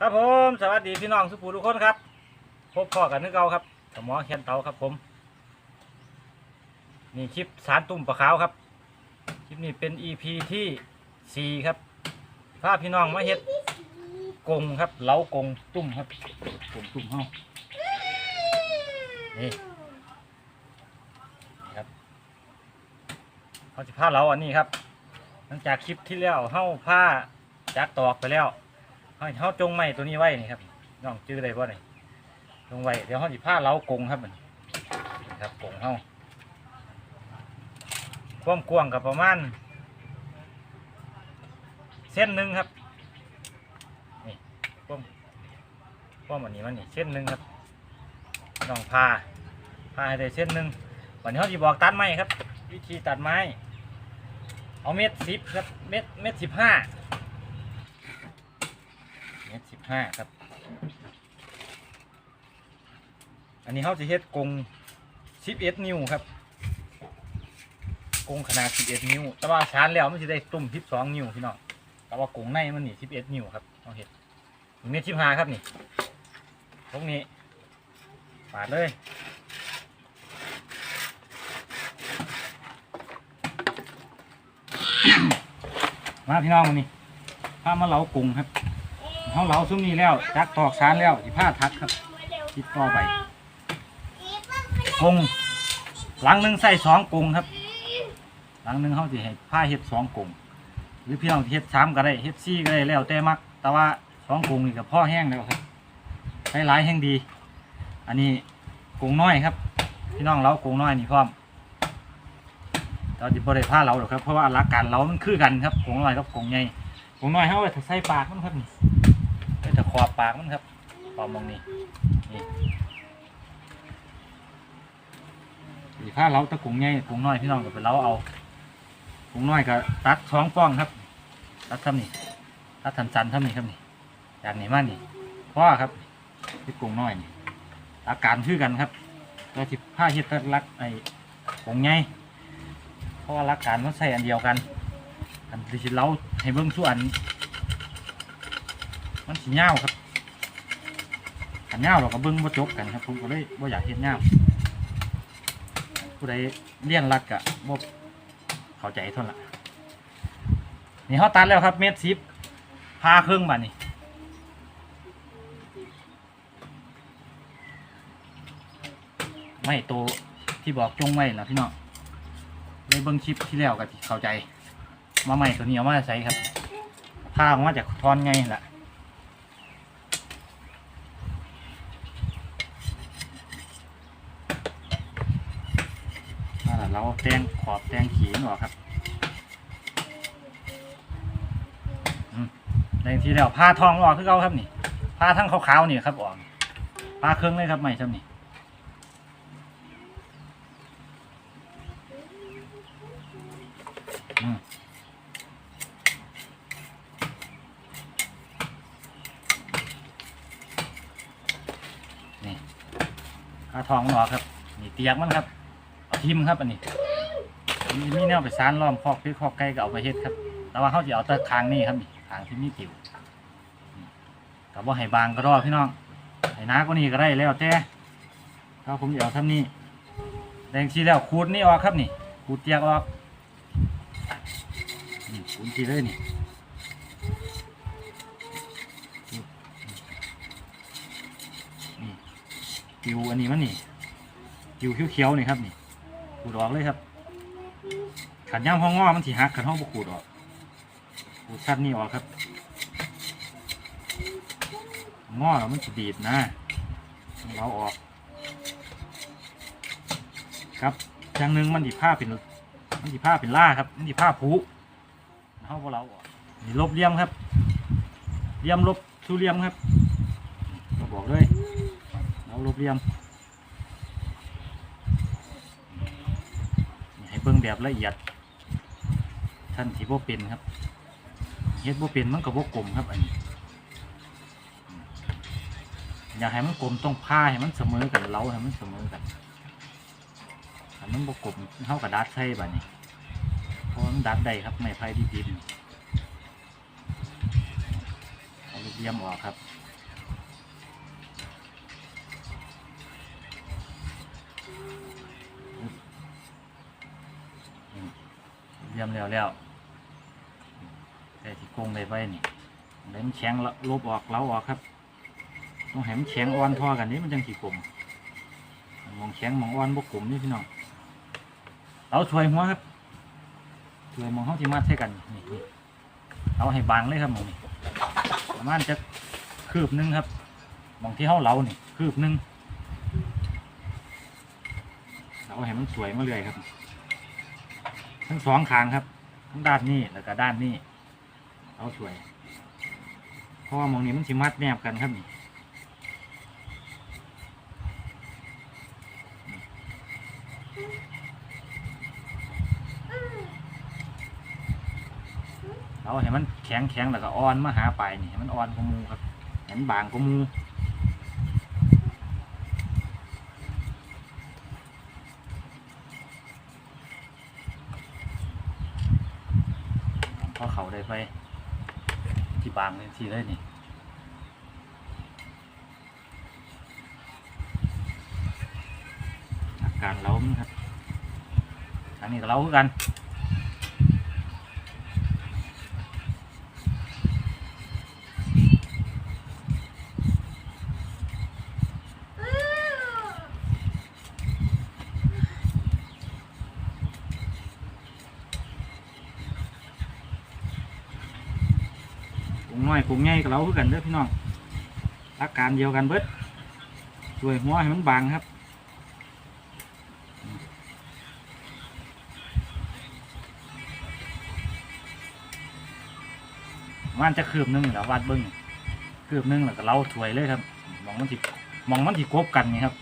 ครับผมสวัสดีพี่น้องสุภูทุกคนครับ พบพ่อกันนึกเก่าครับสมอแคนเตาครับผมนี่คลิปสารตุ่มปลาขาวครับ คลิปนี้เป็น EP ที่สี่ครับพาพี่น้องมาเฮ็ดกงครับเล้ากงตุ่มครับกงตุ่มเฮานี่นี่ครับเขาจะพาเราอันนี้ครับ หลังจากคลิปที่แล้วเฮาผ้าจักตอกไปแล้ว เฮาเฮาจงไม้ตัวนี้ไว้นี่ครับน้องจื้อได้บ่นี่จงไว้เดี๋ยวเฮาสิผ้าเล้ากงครับมันนี่ครับกงเฮาความกว้างกับประมาณเส้นหนึ่งครับนี่ความความอันนี้มันนี่เส้นหนึ่งครับน้องพาพาให้ได้เส้นหนึ่งวันนี้เขาจะบอกตัดไม้ครับ วิธีตัดไม้ เอาเม็ดสิบครับเม็ดเม็ดสิบห้า เม็ดสิบห้าครับ อันนี้เขาจะเฮ็ดกงสิบเอ็ดนิ้วครับ กงขนาดสิบเอ็ดนิ้ว แต่ว่าชานแล้วมันจะได้ตุ่มสิบสองนิ้วพี่น้องแต่ว่ากงในมันนี่สิบเอ็ดนิ้วครับต้องเฮ็ดเม็ดสิบห้าครับนี่ตรงนี้ปาดเลยมาพี่น้องมานี่ผ้ามาเหลากรุงครับ เขาเหลาซุ้มนี้แล้วจักตอกสารแล้วสิผ้าทักครับติดต่อไปกงหลังหนึ่งใส่สองกงครับ หลังหนึ่งเขาจะให้ผ้าเฮ็ดสองกงหรือพี่น้องเฮ็ดสามก็ได้เฮ็ดสี่ก็ได้แล้วแต่มัก แต่ว่าสองกงนี่กับพ่อแห้งแล้วครับใช้หลายแห้งดี อันนี้กงน้อยครับ พี่น้องเรากงน้อยนี่พร้อมเราจะบริผ้าเราหรอกครับเพราะว่าหลักการเรามันคือกันครับกงน้อยกับกงใหญ่กงน้อยเขาไปใส่ปากมันครับนี่ ไปตะขอบปากมันครับขอบมองนี่นี่สีผ้าเราตะกุงใหญ่กุงน้อยพี่น้องก็ไปเราเอากุงน้อยก็ตัดท้องป้องครับ ตัดทำนี่ตัดทันสันๆทำนี่ครับนี่จากนี้มานี่พ่อครับที่กุงน้อยนี่อาการคือกันครับตัวที่ผ้าเฮ็ดตัดลักไอ้กุงใหญ่เพราะว่าหลักการมันใส่อันเดียวกันอันที่เราให้เบิ้งส่วน มันสีเงาครับอันเงาเราก็เบิ้งบ่จบกันครับผมก็เลยบ่าอยากเห็นเงาผู้ใดเลี้ยนรักกะบ่เข้าใจท่านละนี่เขาตัดแล้วครับ เม็ดสิบพาเครื่องมานี่ไม่โตที่บอกจงไว้นะพี่น้องในเบิ้งคลิปที่แล้วก็สิเข้าใจ มาใหม่ตัวนี้เอามาใส่ครับผ้าออกมาจากทอนไงล่ะนั่นล่ะ เราแตงขอบแตงขีนออกครับในที่แล้วผ้าทองออกคือเขาครับนี่ผ้าทั้งขาวๆนี่ครับออกผ้าเครื่องเลยครับใหม่ซ้ำนี่นี่ข้าทองมันออกครับนี่เตียกมันครับ ทิมครับอันนี้มีมีแนวไปซานล้อมคอกพี่คอกไก่ก็เอาไปเฮ็ดครับ แต่ว่าเขาจะเอาตะคางนี่ครับนี่คางที่มีติวกับว่าให้บางก็รอพี่น้องให้น้าก็นี่ก็ได้แล้วแต่ถ้าผมจะเอาทำนี่แดงชีแล้วขูดนี่ออกครับนี่ขูดเตียกออกนี่ขุนทีเลยนี่นี่กิวอันนี้มันนี่กิวเขียวๆนี่ครับนี่ ขูดออกเลยครับขันย่างห้องงอมันถีหักขันห้องบขูดออกขูดชั้นนี่ออกครับงอแล้วมันจะดีดนะเราออก ครับอย่างหนึ่งมันดีผ้าเป็นมันดีผ้าเป็นล่าครับ มันดีผ้าผูเข้าพวกเราอะนี่ลบเลี่ยมครับเลี่ยมลบสู้เลี่ยมครับเราบอกเลยเราลบเลี่ยมนี่ให้เบิ่ง แบบละเอียด ท่านที่บ่เป็นครับเฮ็ดบ่เป็นมันก็บ่กลมครับอันนี้ อยากให้มันกลมต้องผ้าให้มันเสมอกันเล้าให้มันเสมอกันถ้ามันบ่กลมเท่ากับดัดใช่บ่นี้เพราะมันดัดได้ครับไม่ไผ่ที่ดินเอาลูกเยี่ยมออกครับ รียมแล้วแล้วแต่ที่กงได้ไปนี่เดี๋ยวมันแข็งละลบออกเล้าออกครับ ต้องให้มันแข็งอ่อนทอกันนี้มันจังสีกลมมองแข็งมองอ่อนบกกลมนี่พี่น้องเราช่วยหัวครับช่วยมองเขาที่มัดใส่กันนี่นี่เอาให้บางเลยครับมองนี่ประมาณจะคืบหนึงครับมองที่เขาเล้านี่คืบหนึงเราให้มันสวยมาเลยครับ ทั้งสองข้างครับ ทั้งด้านนี้แล้วก็ด้านนี้เอาสวยเพราะว่ามองนี้มันสิมัดแนบกันครับนี่เอาให้มันแข็งแข็งแล้วก็อ่อนมาหาปลายนี่ให้มันอ่อนกว่ามูครับเห็นบางกว่ามู พอเขาได้ไป ที่บางเลยที่เลยนี่อาการเล้ามันครับ อันนี้ก็เล้ากัน น้อยกุ้งใหญ่กับเราคือกันเด้อพี่น้องอาการเดียวกันเบิดช่วยหัวให้มันบางครับมันจะคืบหนึงนี่แหล้ววัดเบิ้งคืบหนึงแล้วก็เราถวยเลยครับ มองมันสิมองมันสิกบกันนี่ครับ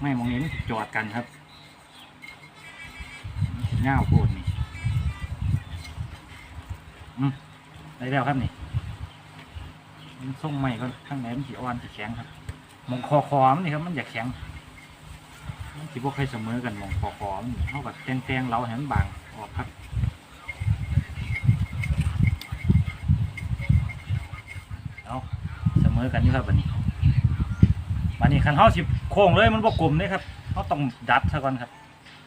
ไม่มองนี้มันจอดกันครับมันสิง่าโคตร นี่ได้แล้วครับนี่มันส่งใหม่ก็ข้างในมันสีอ่อนสีแข็งครับมองคอคอมันนี่ครับมันอยากแข็งมันสีพวกใครเสมอกันมองคอคอมันเท่ากับแตงแตงๆเราให้มันบางออกครับเอาเสมอกันนี่ครับวันนี้วันนี้คันเท้าสิโค้งเลยมันบวกลมเลยครับเขาต้องดัดซะก่อนครับ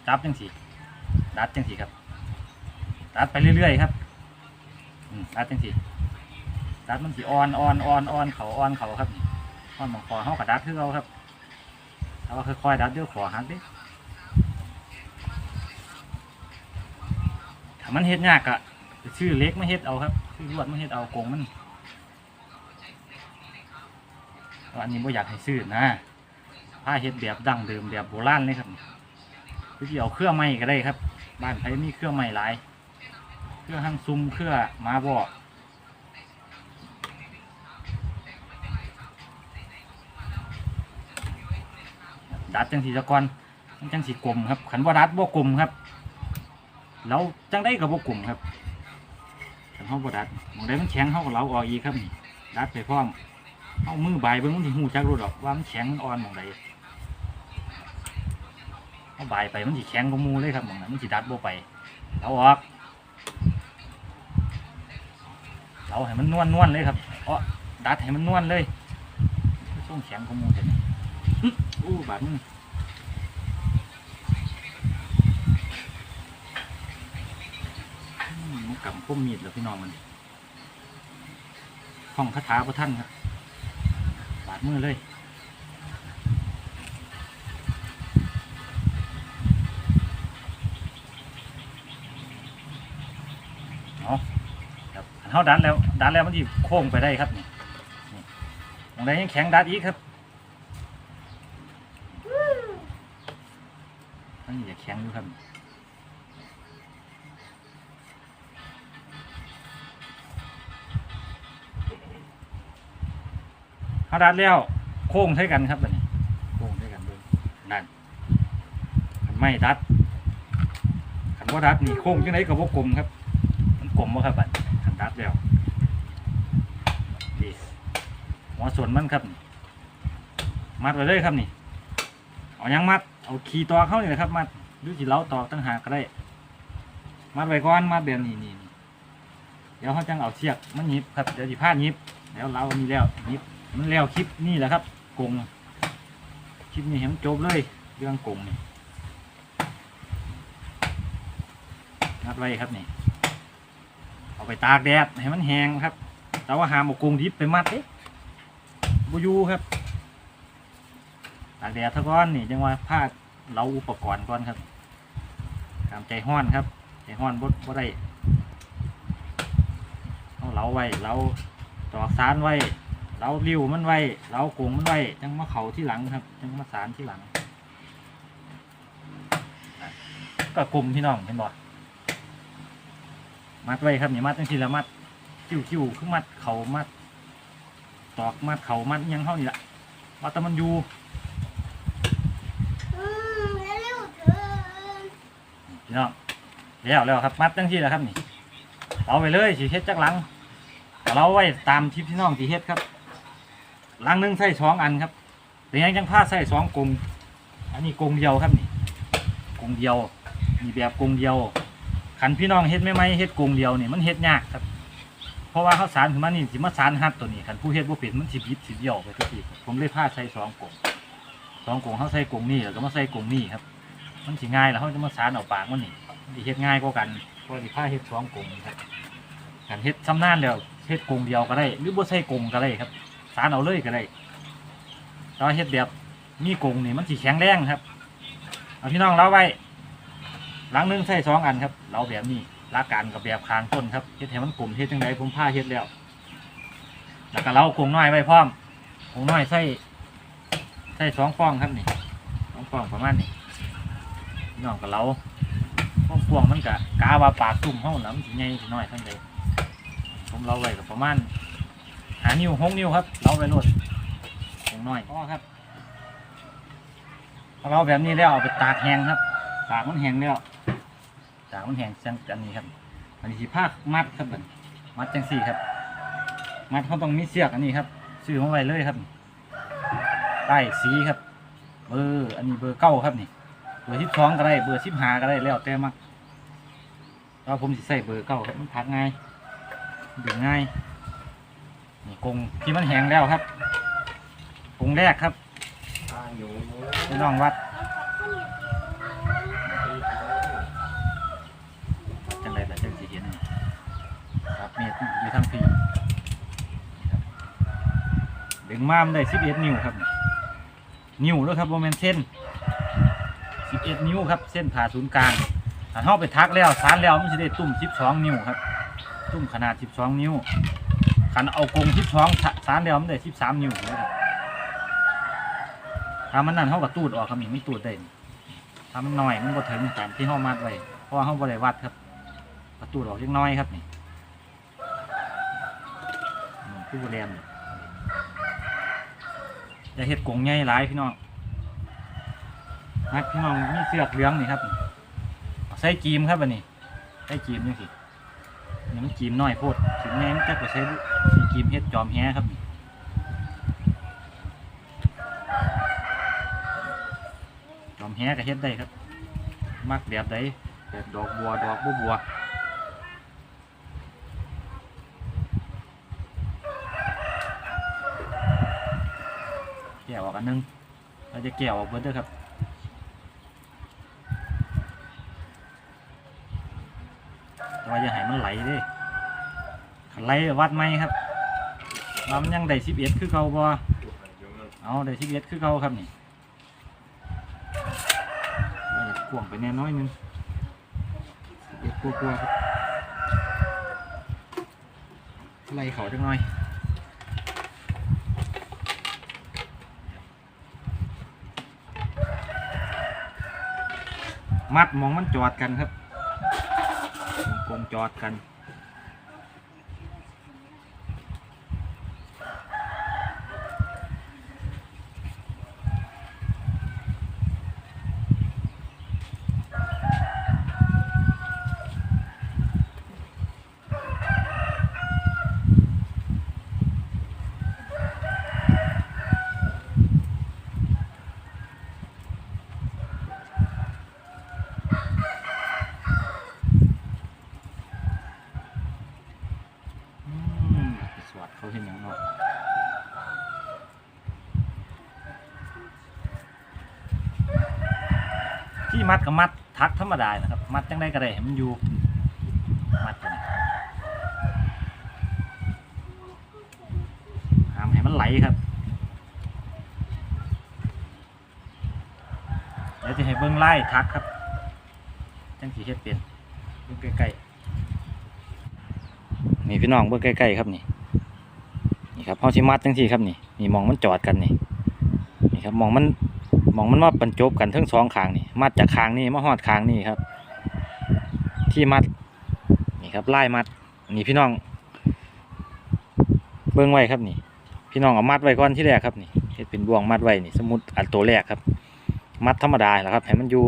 ดับจังสีดัดจังสีครับดัดไปเรื่อยๆครับ อืมดัดจังสิดัดมันสิอ่อนอ่อนอ่อนอ่อนเขาอ่อนเขาครับอ่อนบางคอเขากระดัดคือเราครับเอาว่าค่อยๆดัดเดี๋ยวขอหักดิถ้ามันเฮ็ดยากอะชื่อเล็กไม่เฮ็ดเอาครับชื่อลวดไม่เฮ็ดเอาโกงมันอันนี้ไม่อยากให้ซื้อนะผ้าเฮ็ดแบบดั้งเดิมแบบโบราณเลยครับคือที่เอาเครื่องไม้ก็ได้ครับ บ้านไผมีเครื่องไม้หลาย รื่องหั่งซุ่มเครื่อมาบอกดัดจังสีตะกอนมันจังสีกลมครับ ขันว่าดัดบ่กลมครับ แล้วจังได้กับบ่กลมครับขันเขาบ่ดัดมองได้มันแข็งเขาก็เราออกอีกครับนี่ดัดไปพร้อมเอามือใบเบิ่งมันสิหูจักรู้ดอกว่ามันแข็งมันอ่อนมองใดเอาใบไปมันสิแข็งกว่ามูเลยครับมองนั้นมันสิดัดบ่ไปเราออก เราให้มันนวลนวลๆเลยครับเอ๋อดัดให้มันนวลเลยช่วงแข็งของมูเห็นอู้บาดมือมันกำพุ่มมีดแล้วพี่น้องมันห้องคาถาพระท่านครับบาดมือเลย เอาครับอัน เท่าดันแล้ว ดันแล้วมันที่โค้งไปได้ครับนี่ตรงไหนยังแข็งดันอีกครับอันนี้จะแข็งอยู่ครับเขาดันแล้วโค้งใช้กันครับแบบนี้โค้งใช้กันเลยนั่นขันไม่ดัดขันว่าดัดนี่โค้งจังไหนกับวกกลมครับ มันกลมบ่ครับบัด ขันดัดแล้วดีหัวส่วนมันครับ มัดไว้เลยครับนี่ เอายังมัด เอาขีตอกเข้านี่นะครับ มัดหรือขีเล้าตอกตั้งหากก็ได้ มัดไว้ก่อนมัดแบบนี้นี่นี่เดี๋ยวเขาจังเอาเชือกมันยิบครับเดี๋ยวสิพาดยิบแล้วเรามีแล้วยิบมันแล้วคลิปนี่แหละครับกงคลิปนี้เห็นจบเลยเรื่องกงนี่มัดไว้ครับนี่ เอาไปตากแดดให้มันแห้งครับ แต่ว่าหามอกรงดิบไปมัดเอ๊ะบอยูครับตากแดดเท่าก้อนนี่จังว่าผ้าเราอุปกรณ์ก่อนครับตามใจห้อนครับ ใจห้อนบดบ่ได้เอาเหลาไว้เหลาตอกสารไว้เหลาริ้วมันไว้เหลากรงมันไว้จังมาเขาที่หลังครับจังมาสารที่หลัง ก็กลมพี่น้องเห็นบ่ มัดไว้ครับนี่มัดจังทีละมัดคิ้วคิ้วคือมัดเขามัด ตอกมัดเขามัดยังเข้านี่ละว่าแต่มันอยู่เนพี่น้องแล้วแล้วครับมัดจังทีละครับนี่เอาไปเลยสิเฮ็ดจักหลังเราไว้ตามที่พี่น้องที่เฮ็ดครับหลังหนึงใส่สองอันครับเป็นยังจังผ้าใส่สองกงอันนี้กงเดียวครับนี่กงเดียวมีแบบกงเดียว ขันพี่น้องเฮ็ดไม่ไหมเฮ็ดกรงเดียวเนี่ยมันเฮ็ดยากครับ เพราะว่าเขาสารขึ้นมานี่สิมาสารหัดตัวนี้ขันผู้เฮ็ดบ่เป็นมันสิบิดสิเดี่ยวไปทุกทีผมเลยผ้าใส่สองกรงสองกรงเขาใส่กรงนี่แล้วก็มาใส่กรงนี่ครับ มันสิง่ายแล้วเขาจะมาสารเอาปากมันนี่เฮ็ดง่ายกว่ากันเพราะสิผ้าเฮ็ดสองกรงครับการเฮ็ดซ้ำนานแล้วเฮ็ดกรงเดียวก็ได้ หรือบ่ใส่กรงก็ได้ครับ สารเอาเลยก็ได้แต่เฮ็ดแบบมีกรงนี่มันสิแข็งแรงครับเอาพี่น้องเล่าไว้ หลังนึงใส่สองอันครับ เราแบบนี้ลักการกับแบบคางต้นครับเฮ็ดให้มันกลมเฮ็ดจังไดผมผ้าเฮ็ดแล้ว แล้วก็เรากรงน้อยไว้พร้อมกรงน้อยใส่ใส่สองฟองครับนี่สองฟองประมาณนี้พี่น้องกับเราพวกพวงมันกะกาว่าปากตุ่มเฮาแล้วมันสิใหญ่สิน้อยทั้งใดผมเราไว้กับประมาณหานิ้วหกนิ้วครับ เราไว้โลดกรงน้อยอ๋อครับพอเราแบบนี้แล้วเอาไปตากแห้งครับ ตากมันแห้งแล้ว ตากมันแห้งจังอันนี้ครับ อันนี้สีผ้ามัดครับบัดมัดจังสี่ครับ มัดเขาต้องมีเสียกอันนี้ครับซื้อมาไว้เลยครับใต้สีครับ เบอร์อันนี้เบอร์เก้าครับนี่ เบอร์สิบสองก็ได้ เบอร์สิบห้าก็ได้แล้วแต่มักเราผมสิใส่เบอร์เก้าครับมันพักง่ายดึงง่ายนี่กรงที่มันแห้งแล้วครับกรงแรกครับพี่น้องวัด จังไรล่ะจังสีเห็นนี่ ครับเมตรอยู่ทางพีครับดึงมามได้สิบเอ็ดนิ้วครับ นิ้วด้วยครับโมเมนเส้นสิบเอ็ดนิ้วครับ เส้นผ่าศูนย์กลางถ้าเข้าไปทักแล้วสารแล้วมันจะได้ตุ่มสิบสองนิ้วครับ ตุ่มขนาดสิบสองนิ้วขันเอากงสิบสองสารแล้วมันได้สิบสามนิ้วครับถ้ามันนั่นเขากับตูดออกครับนี่ไม่ตูดได้นี่ถ้ามันน้อยมันก็ถึงตามที่เขามัดไว้เพราะว่าเขาบริวัดครับประตูออกเล็กน้อยครับนี่ อืมผู้เรียนจะเห็ดกงใหญ่หลายพี่น้องนักพี่น้องมีเสือกเหลืองนี่ครับใส่กีมครับอันนี้ใส่กีมนี่สินี่มันกีมน้อยโพดกีมแม่มันจะไปใช้สีกีมเฮ็ดจอมแฮครับนี่จอมแฮก็เฮ็ดได้ครับ มักแบบใดแบบดอกบัวดอกบัวบัว แก้วออกอันนึงเราจะแก้วออกเบิดเด้อครับแต่ว่าอย่าให้มันไหลด้ขันไหลวัดไหมครับว่ามันยังได้สิบเอ็ดคือเก่าบ่เอาได้สิบเอ็ดคือเก่าครับนี่เราจะกวงไปแน่น้อยนึงเอ็ดกลัวๆครับไล่เขาจังหน่อย มัดมองมันจอดกันครับกงจอดกัน สวดเขาเห็นอย่างนั้นที่มัดกับมัดทักธรรมดานะครับ มัดจังได้กระได้มันอยู่มัดกันหามให้มันไหลครับเดี๋ยวจะให้เบิ้งไล่ทักครับจังสีเฮ็ดเปียนเบิ้งใกล้ๆนี่พี่น้องเบิ้งใกล้ๆครับนี่ นี่ครับเฮาสิมัดจังซี่ครับนี่นี่มองมันจอดกันนี่นี่ครับมองมันมองมันมาบรรจบกันทั้งสองข้างนี่มัดจากข้างนี้มาฮอดข้างนี้ครับ ที่มัดนี่ครับไล่มัดนี่พี่น้อง เบิ้งไว้ครับนี่ พี่น้องเอามัดไว้ก่อนที่แรกครับนี่เฮ็ดเป็นบ่วงมัดไว้นี่ สมมุติอันตัวแรกครับ มัดธรรมดาแหละครับให้มันอยู่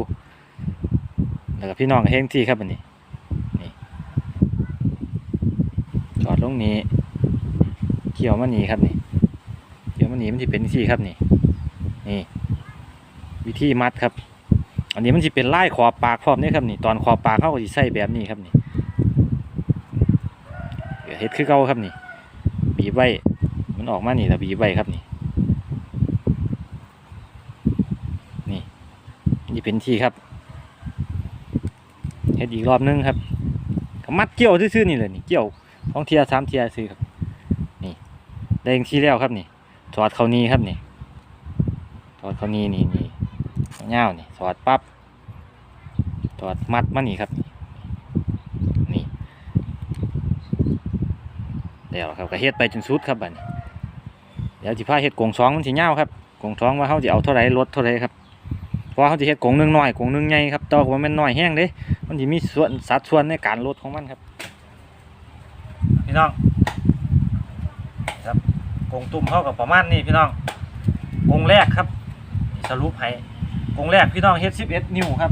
แล้วก็พี่น้องเฮงที่ครับอันนี้นี่จอดลงนี้ กี่ยวมันนีครับนี่เกี่ยวมันนีมันจะเป็นที่ครับนี่นี่ วิธีมัดครับ อันนี้มันจะเป็นไล่ขอบปากพร้อมนี่ครับนี่ตอนขอบปากเขาก็จะใส่แบบนี้ครับนี่เดี๋ยวเฮ็ดคือเก่าครับนี่ บีบไว้มันออกมานี่แล้วบีบไว้ครับนี่นี่นี่เป็นที่ครับเฮ็ดอีกรอบนึงครับมัดเกี่ยวซื่อๆนี่เลยนี่เกี่ยวท้องเทียสามเทียซื่อครับนี่ ได้งที่แล้วครับนี่ถอดเขานี้ครับนี่ถอดเขานี้นี่นี่เงานี่ถอดปั๊บถอดมัดมานี่ครับนี่เดี๋ยวครับก็เฮ็ดไปจนสุดครับบัดนี้เดี๋ยวสิพาเฮ็ดกงสองมันสิยาครับกงสองว่าเขาสิเอาเท่าไรลดเท่าไรครับเพราะว่าเขาสิเฮ็ดกงหนึงน้อยกงหนึงใหญ่ครับแตว่ามันน้อยแห้งเด้มันสิมีส่วนสัดส่วนในการลดของมันครับพี่น้อง กงตุ่มเขากับประมาณนี้พี่น้องกงแรกครับ สรุปให้กงแรกพี่น้องเฮ็ด11นิ้วครับ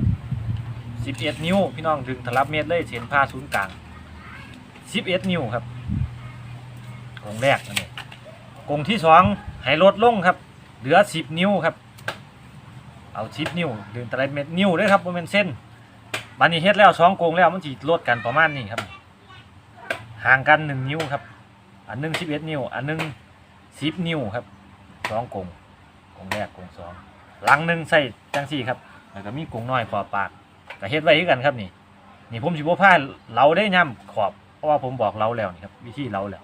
11นิ้วพี่น้องดึงทะลับเมตรเลยเส้นผ่าศูนย์กลาง11นิ้วครับกงแรกนนี้กงที่สองให้ลดลงครับ เหลือสิบนิ้วครับ เอาสิบนิ้วดึงตะไลเม็ดนิ้วด้วยครับบนเป็นเส้นบันนี้เฮ็ดแล้วสองกงแล้วมันจีลดกันประมาณนี้ครับ ห่างกันหนึ่งนิ้วครับ อันหนึ่งสิบเอ็ดนิ้ว อันหนึ่ง สิบนิ้วครับสองกงกงแรกกงสองหลังหนึ่งใส่จังสี่ครับ แล้วก็มีกงน้อยขอบปากก็เฮ็ดไว้คือกันครับนี่ นี่ผมสิบ่พาเราได้ย่ำขอบเพราะว่าผมบอกเราแล้วนี่ครับวิธีเราแล้ว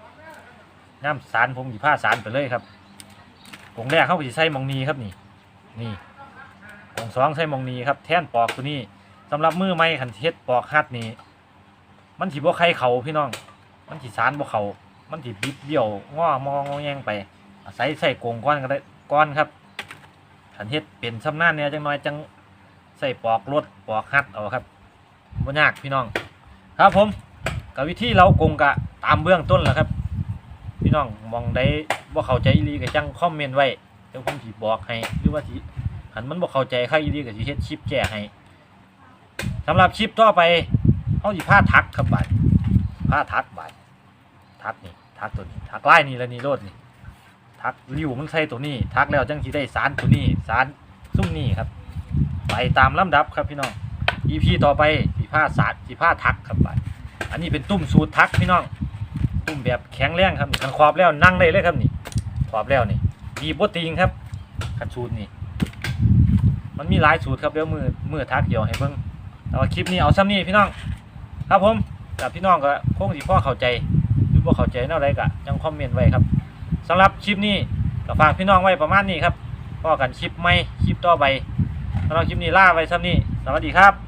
น้ำสารผมสิผ้าสารไปเลยครับกงแรกเข้าไปใส่มองนีครับนี่นี่กงสองใส่มองนีครับ แท่นปอกตัวนี้สำหรับมือไม้ขันเทศปอกฮัดนี้มันสิบ่ใครเขาพี่น้อง มันสิสารบ่เขา มันสิบิดเบี้ยวงอมองงอแยงไปอาศัยใส่กงก้อนก็ได้ก้อนครับขันเทศเป็นสำนานเนี่ยจังน้อยจังใส่ปอกรถปอกฮัดเอาครับบ่ยากพี่น้อง ครับผมกับวิธีเรากงกะตามเบื้องต้นแหละครับ พี่น้องมองได้ว่าเข้าใจอีหลีก็จังคอมเมนต์ไว้เดี๋ยวผมสิบอกให้หรือว่าสิหันมันบ่เข้าใจใครอีหลีก็สิเฮ็ดคลิปแก้ให้สำหรับคลิปต่อไปเฮาสิพาทักครับบัดพาทักบัดทักนี่ ทักตัวนี้ทักไล่นี่แล้วนี่โลดนี่ทักริวมันใส่ตัวนี้ ทักแล้วจังสิได้สารตัวนี้สารซุ่มนี่ครับไปตามลำดับครับพี่น้อง EP ต่อไปสิพาสารสิพาทักครับบัดอันนี้เป็นตุ้มสูตรทักพี่น้อง ตุ้มแบบแข็งแรงครับนี่คันขอบแล้วนั่งได้เลยครับนี่ขอบแล้วนี่บีบบติงครับคันสูตรนี่มันมีหลายสูตรครับเดี๋ยวมือมือทักเดียวให้เบิ่งแต่ว่าคลิปนี้เอาซ้ำนี่พี่น้อง ครับผมกับพี่น้องก็คงสิพ่อเข้าใจ รือบ่เข้าใจแนวใดก็จังคอมเมนต์ไว้ครับสำหรับคลิปนี้ก็ฝากพี่น้องไว้ประมาณนี้ครับพ่อกันคลิปใหม่คลิปต่อไปสำหรับคลิปนี้ลาไว้ซ้ำนี้สวัสดีครับ